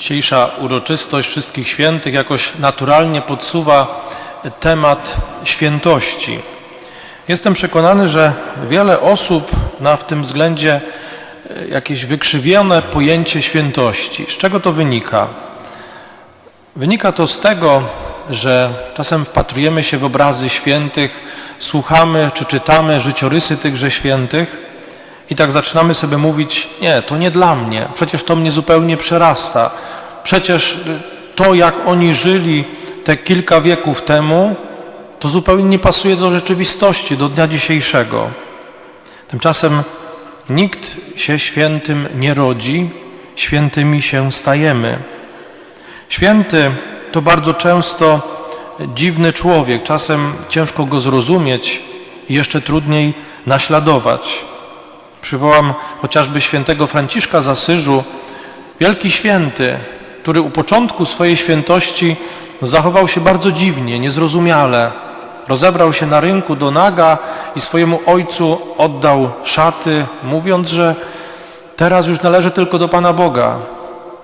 Dzisiejsza uroczystość Wszystkich Świętych jakoś naturalnie podsuwa temat świętości. Jestem przekonany, że wiele osób ma w tym względzie e, jakieś wykrzywione pojęcie świętości. Z czego to wynika? Wynika to z tego, że czasem wpatrujemy się w obrazy świętych, słuchamy czy czytamy życiorysy tychże świętych i tak zaczynamy sobie mówić: Nie, to nie dla mnie, przecież to mnie zupełnie przerasta. Przecież to, jak oni żyli te kilka wieków temu, to zupełnie nie pasuje do rzeczywistości, do dnia dzisiejszego. Tymczasem nikt się świętym nie rodzi, świętymi się stajemy. Święty to bardzo często dziwny człowiek, czasem ciężko go zrozumieć i jeszcze trudniej naśladować. Przywołam chociażby świętego Franciszka z Asyżu, wielki święty, który u początku swojej świętości zachował się bardzo dziwnie, niezrozumiale. Rozebrał się na rynku do naga i swojemu ojcu oddał szaty, mówiąc, że teraz już należy tylko do Pana Boga.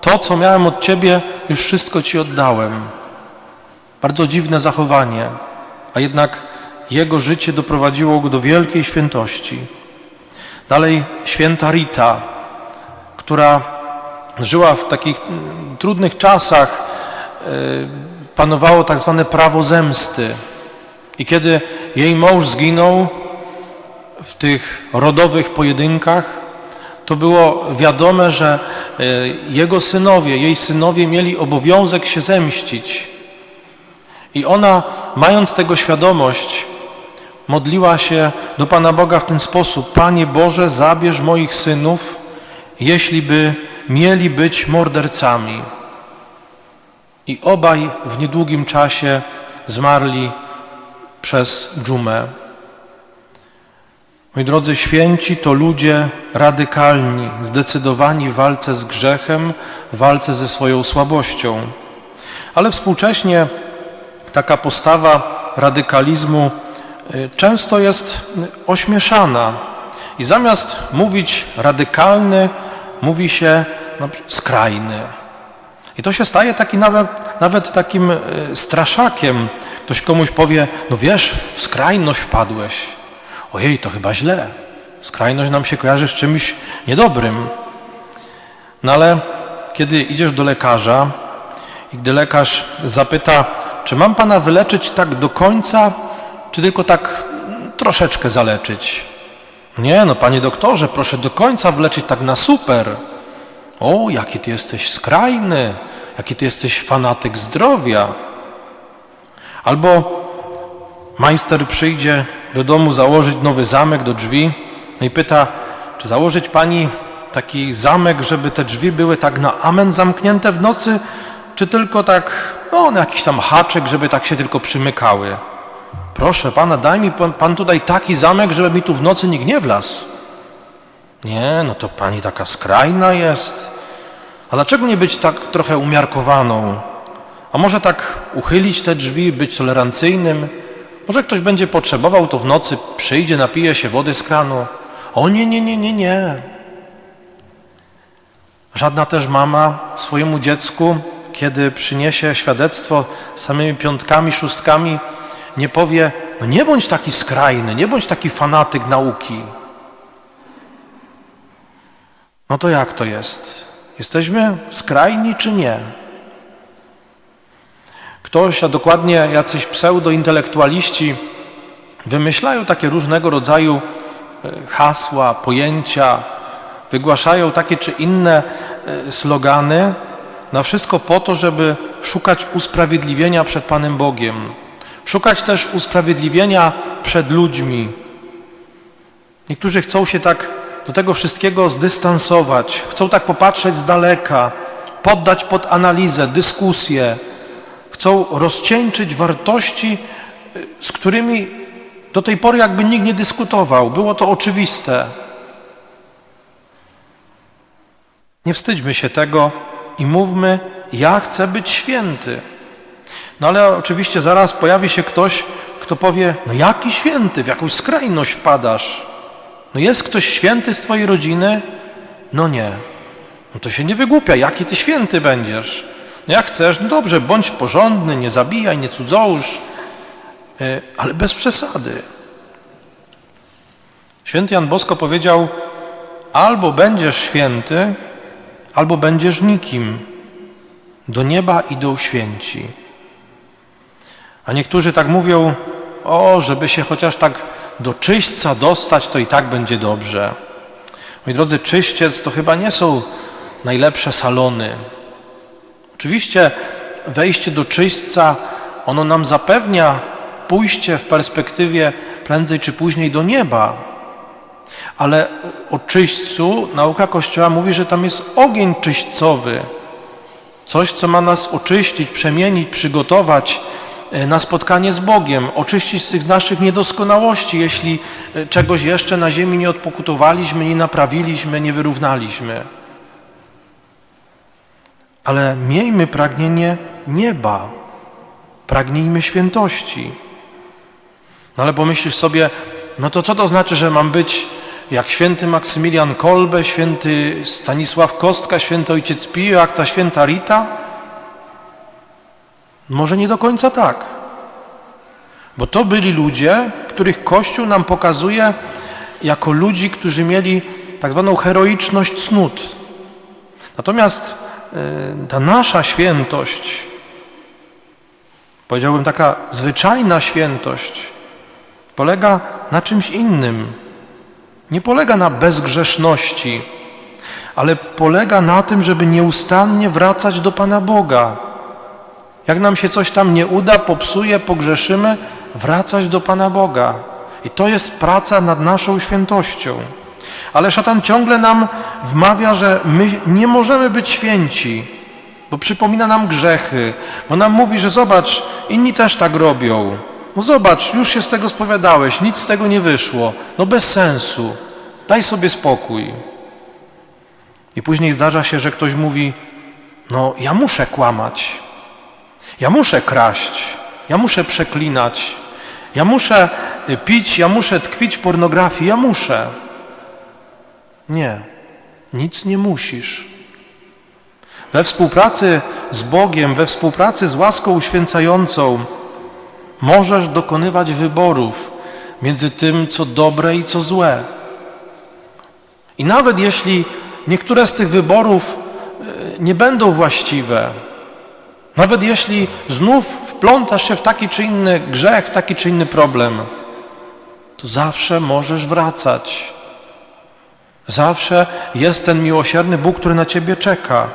To, co miałem od Ciebie, już wszystko Ci oddałem. Bardzo dziwne zachowanie, a jednak jego życie doprowadziło go do wielkiej świętości. Dalej święta Rita, która żyła w takich mm, trudnych czasach, e, panowało tak zwane prawo zemsty. I kiedy jej mąż zginął w tych rodowych pojedynkach, to było wiadome, że e, jego synowie, jej synowie mieli obowiązek się zemścić. I ona, mając tego świadomość, modliła się do Pana Boga w ten sposób: Panie Boże, zabierz moich synów, jeśli by mieli być mordercami. I obaj w niedługim czasie zmarli przez dżumę. Moi drodzy, święci to ludzie radykalni, zdecydowani w walce z grzechem, w walce ze swoją słabością. Ale współcześnie taka postawa radykalizmu często jest ośmieszana. I zamiast mówić radykalny, mówi się no, skrajny. I to się staje taki nawet, nawet takim y, straszakiem. Ktoś komuś powie, no wiesz, w skrajność wpadłeś. Ojej, to chyba źle. Skrajność nam się kojarzy z czymś niedobrym. No ale kiedy idziesz do lekarza i gdy lekarz zapyta, czy mam pana wyleczyć tak do końca, czy tylko tak troszeczkę zaleczyć? Nie, no panie doktorze, proszę do końca wyleczyć tak na super. O, jaki ty jesteś skrajny, jaki ty jesteś fanatyk zdrowia. Albo majster przyjdzie do domu założyć nowy zamek do drzwi no i pyta, czy założyć pani taki zamek, żeby te drzwi były tak na amen zamknięte w nocy, czy tylko tak, no na jakiś tam haczyk, żeby tak się tylko przymykały. Proszę pana, daj mi pan, pan tutaj taki zamek, żeby mi tu w nocy nikt nie wlazł. Nie, no to pani taka skrajna jest. A dlaczego nie być tak trochę umiarkowaną? A może tak uchylić te drzwi, być tolerancyjnym? Może ktoś będzie potrzebował, to w nocy przyjdzie, napije się wody z kranu. O nie, nie, nie, nie, nie. Żadna też mama swojemu dziecku, kiedy przyniesie świadectwo samymi piątkami, szóstkami, nie powie, no nie bądź taki skrajny, nie bądź taki fanatyk nauki. No to jak to jest? Jesteśmy skrajni czy nie? Ktoś, a dokładnie jacyś pseudointelektualiści wymyślają takie różnego rodzaju e, hasła, pojęcia, wygłaszają takie czy inne e, slogany, na wszystko po to, żeby szukać usprawiedliwienia przed Panem Bogiem, szukać też usprawiedliwienia przed ludźmi. Niektórzy chcą się tak do tego wszystkiego zdystansować, chcą tak popatrzeć z daleka, poddać pod analizę, dyskusję, chcą rozcieńczyć wartości, z którymi do tej pory jakby nikt nie dyskutował. Było to oczywiste. Nie wstydźmy się tego i mówmy, ja chcę być święty. No ale oczywiście zaraz pojawi się ktoś, kto powie, no jaki święty, w jakąś skrajność wpadasz. No jest ktoś święty z twojej rodziny? No nie. No to się nie wygłupia, jaki ty święty będziesz. No jak chcesz, no dobrze, bądź porządny, nie zabijaj, nie cudzołóż, e, ale bez przesady. Święty Jan Bosko powiedział, albo będziesz święty, albo będziesz nikim. Do nieba idą święci. A niektórzy tak mówią, o, żeby się chociaż tak do czyśćca dostać, to i tak będzie dobrze. Moi drodzy, czyściec to chyba nie są najlepsze salony. Oczywiście wejście do czyśćca, ono nam zapewnia pójście w perspektywie prędzej czy później do nieba. Ale o czyśćcu nauka Kościoła mówi, że tam jest ogień czyśćcowy. Coś, co ma nas oczyścić, przemienić, przygotować na spotkanie z Bogiem, oczyścić z tych naszych niedoskonałości, jeśli e, czegoś jeszcze na ziemi nie odpokutowaliśmy, nie naprawiliśmy, nie wyrównaliśmy. Ale miejmy pragnienie nieba, pragnijmy świętości. No ale pomyślisz sobie, no to co to znaczy, że mam być jak święty Maksymilian Kolbe, święty Stanisław Kostka, święty ojciec Pio, jak ta święta Rita? Może nie do końca tak. Bo to byli ludzie, których Kościół nam pokazuje jako ludzi, którzy mieli tak zwaną heroiczność cnót. Natomiast y, ta nasza świętość, powiedziałbym taka zwyczajna świętość, polega na czymś innym nie polega na bezgrzeszności, ale polega na tym, żeby nieustannie wracać do Pana Boga. Jak nam się coś tam nie uda, popsuje, pogrzeszymy, wracać do Pana Boga. I to jest praca nad naszą świętością. Ale szatan ciągle nam wmawia, że my nie możemy być święci, bo przypomina nam grzechy, bo nam mówi, że zobacz, inni też tak robią. No zobacz, już się z tego spowiadałeś, nic z tego nie wyszło. No bez sensu. Daj sobie spokój. I później zdarza się, że ktoś mówi: No, ja muszę kłamać. Ja muszę kraść. Ja muszę przeklinać. Ja muszę y, pić, ja muszę tkwić w pornografii, ja muszę. Nie, nic nie musisz. We współpracy z Bogiem, we współpracy z łaską uświęcającą, Możesz dokonywać wyborów między tym, co dobre i co złe. I nawet jeśli niektóre z tych wyborów e, nie będą właściwe, nawet jeśli znów wplątasz się w taki czy inny grzech, w taki czy inny problem, to zawsze możesz wracać. Zawsze jest ten miłosierny Bóg, który na ciebie czeka.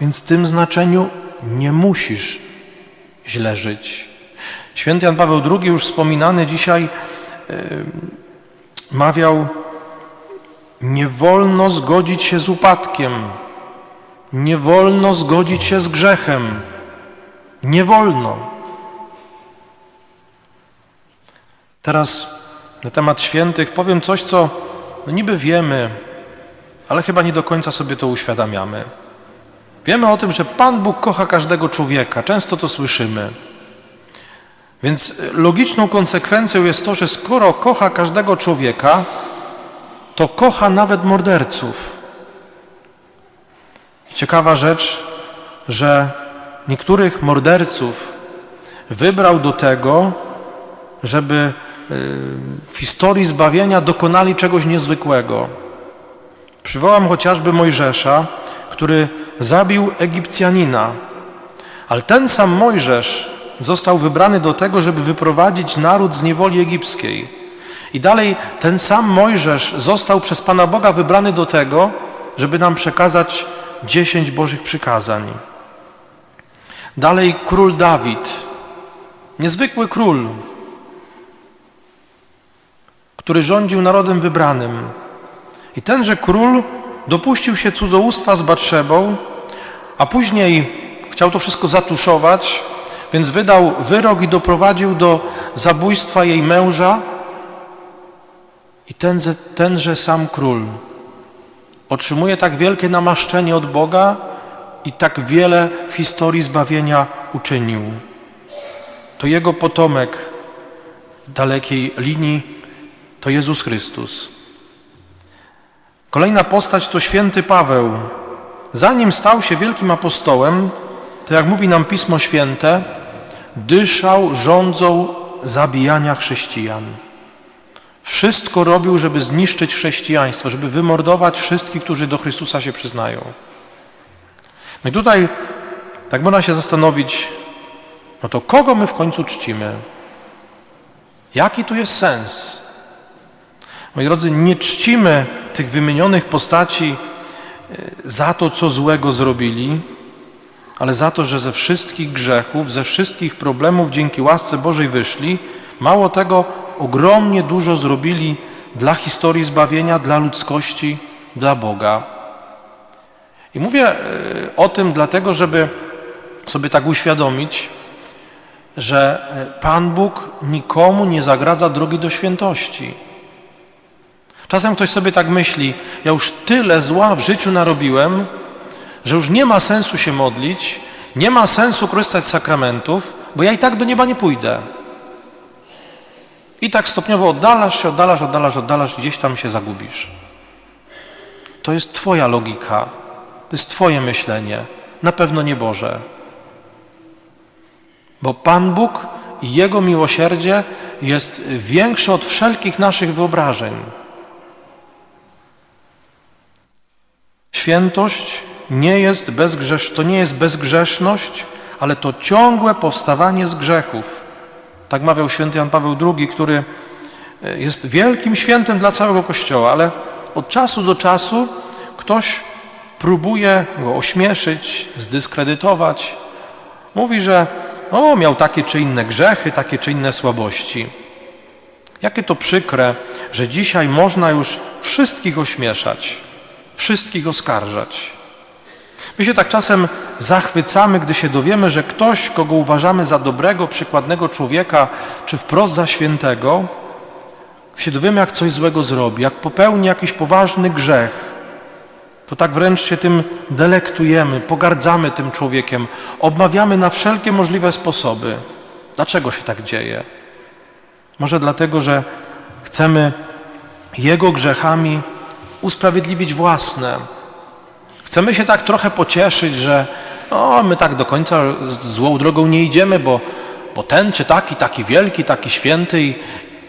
Więc w tym znaczeniu nie musisz źle żyć. Święty Jan Paweł II, już wspominany dzisiaj, mawiał: Nie wolno zgodzić się z upadkiem, nie wolno zgodzić się z grzechem. Nie wolno. Teraz na temat świętych powiem coś, co no niby wiemy, ale chyba nie do końca sobie to uświadamiamy. Wiemy o tym, że Pan Bóg kocha każdego człowieka, często to słyszymy. Więc logiczną konsekwencją jest to, że skoro kocha każdego człowieka, to kocha nawet morderców. Ciekawa rzecz, że niektórych morderców wybrał do tego, żeby y, w historii zbawienia dokonali czegoś niezwykłego. Przywołam chociażby Mojżesza, który zabił Egipcjanina, ale ten sam Mojżesz został wybrany do tego, żeby wyprowadzić naród z niewoli egipskiej. I dalej ten sam Mojżesz został przez Pana Boga wybrany do tego, żeby nam przekazać dziesięć Bożych przykazań. Dalej król Dawid, niezwykły król, który rządził narodem wybranym. I tenże król dopuścił się cudzołóstwa z Batrzebą, a później chciał to wszystko zatuszować, więc wydał wyrok i doprowadził do zabójstwa jej męża. I tenże, tenże sam król otrzymuje tak wielkie namaszczenie od Boga i tak wiele w historii zbawienia uczynił. To jego potomek dalekiej linii to Jezus Chrystus. Kolejna postać to święty Paweł, zanim stał się wielkim apostołem, to jak mówi nam Pismo Święte, dyszał rządzą zabijania chrześcijan. Wszystko robił, żeby zniszczyć chrześcijaństwo, żeby wymordować wszystkich, którzy do Chrystusa się przyznają. No i tutaj tak można się zastanowić, no to kogo my w końcu czcimy? Jaki tu jest sens? Moi drodzy, nie czcimy tych wymienionych postaci e, za to, co złego zrobili, ale za to, że ze wszystkich grzechów, ze wszystkich problemów dzięki łasce Bożej wyszli. Mało tego, ogromnie dużo zrobili dla historii zbawienia, dla ludzkości, dla Boga. I mówię e, o tym dlatego, żeby sobie tak uświadomić, że e, Pan Bóg nikomu nie zagradza drogi do świętości. Czasem ktoś sobie tak myśli, ja już tyle zła w życiu narobiłem, że już nie ma sensu się modlić, nie ma sensu korzystać z sakramentów, bo ja i tak do nieba nie pójdę. I tak stopniowo oddalasz się, oddalasz, oddalasz, oddalasz, gdzieś tam się zagubisz. To jest Twoja logika, to jest Twoje myślenie, na pewno nie Boże. Bo Pan Bóg i Jego miłosierdzie jest większe od wszelkich naszych wyobrażeń. Świętość nie jest bezgrzesz, to nie jest bezgrzeszność, ale to ciągłe powstawanie z grzechów. Tak mawiał święty Jan Paweł II, który e, jest wielkim świętym dla całego Kościoła, ale od czasu do czasu ktoś próbuje go ośmieszyć, zdyskredytować. Mówi, że o, miał takie czy inne grzechy, takie czy inne słabości. Jakie to przykre, że dzisiaj można już wszystkich ośmieszać, wszystkich oskarżać. My się tak czasem zachwycamy, gdy się dowiemy, że ktoś, kogo uważamy za dobrego, przykładnego człowieka, czy wprost za świętego, się dowiemy, jak coś złego zrobi, jak popełni jakiś poważny grzech, to tak wręcz się tym delektujemy, pogardzamy tym człowiekiem, obmawiamy na wszelkie możliwe sposoby. Dlaczego się tak dzieje? Może dlatego, że chcemy jego grzechami usprawiedliwić własne Chcemy się tak trochę pocieszyć, że no, my tak do końca złą drogą nie idziemy, bo, bo ten czy taki, taki wielki, taki święty i,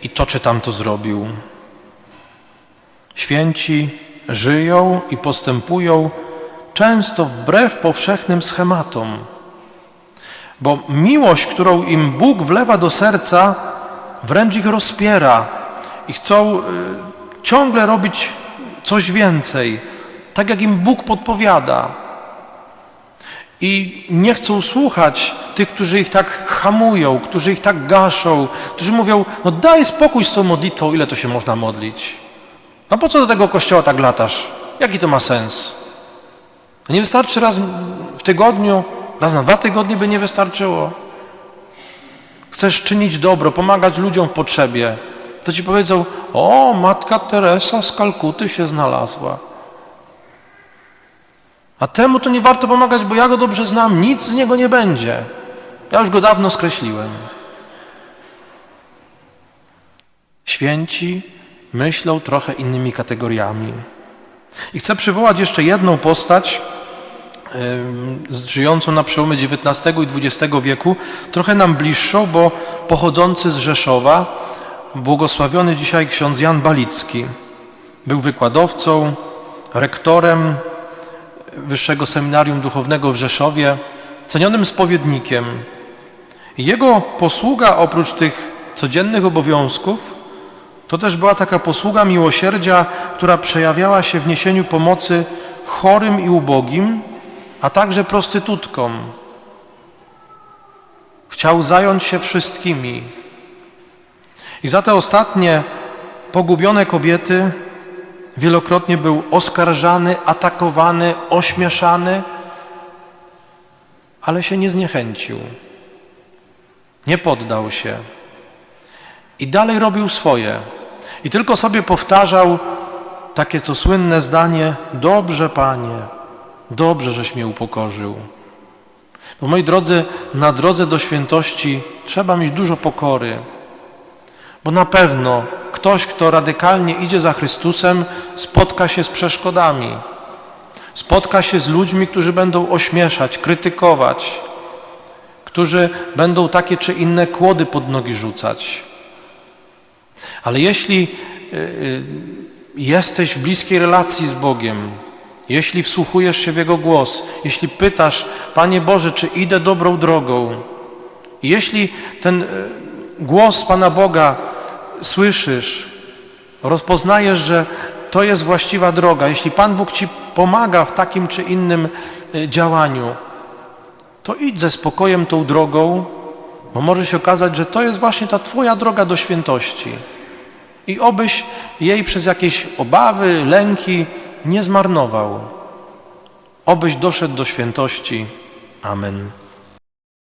i to czy tamto zrobił. Święci żyją i postępują często wbrew powszechnym schematom. Bo miłość, którą im Bóg wlewa do serca, wręcz ich rozpiera i chcą y, ciągle robić coś więcej tak jak im Bóg podpowiada. I nie chcą słuchać tych, którzy ich tak hamują, którzy ich tak gaszą, którzy mówią, no daj spokój z tą modlitwą, ile to się można modlić. A po co do tego kościoła tak latasz? Jaki to ma sens? To nie wystarczy raz w tygodniu, raz na dwa tygodnie by nie wystarczyło. Chcesz czynić dobro, pomagać ludziom w potrzebie, to ci powiedzą, o, matka Teresa z Kalkuty się znalazła. A temu to nie warto pomagać, bo ja go dobrze znam, nic z niego nie będzie. Ja już go dawno skreśliłem. Święci myślą trochę innymi kategoriami. I chcę przywołać jeszcze jedną postać żyjącą na przełomie XIX i XX wieku, trochę nam bliższą, bo pochodzący z Rzeszowa, błogosławiony dzisiaj ksiądz Jan Balicki. Był wykładowcą, rektorem Wyższego Seminarium Duchownego w Rzeszowie, cenionym spowiednikiem. Jego posługa oprócz tych codziennych obowiązków to też była taka posługa miłosierdzia, która przejawiała się w niesieniu pomocy chorym i ubogim, a także prostytutkom. Chciał zająć się wszystkimi. I za te ostatnie pogubione kobiety Wielokrotnie był oskarżany, atakowany, ośmieszany, ale się nie zniechęcił. Nie poddał się. I dalej robił swoje. I tylko sobie powtarzał takie to słynne zdanie: Dobrze, panie, dobrze, żeś mnie upokorzył. Bo moi drodzy, na drodze do świętości trzeba mieć dużo pokory, bo na pewno Ktoś, kto radykalnie idzie za Chrystusem, spotka się z przeszkodami. spotka się z ludźmi, którzy będą ośmieszać, krytykować, którzy będą takie czy inne kłody pod nogi rzucać. Ale jeśli y, y, jesteś w bliskiej relacji z Bogiem, jeśli wsłuchujesz się w Jego głos, jeśli pytasz, Panie Boże, czy idę dobrą drogą, jeśli ten y, głos Pana Boga słyszysz, rozpoznajesz, że to jest właściwa droga, jeśli Pan Bóg Ci pomaga w takim czy innym działaniu, to idź ze spokojem tą drogą, bo może się okazać, że to jest właśnie ta Twoja droga do świętości. I obyś jej przez jakieś obawy, lęki nie zmarnował. Obyś doszedł do świętości. Amen.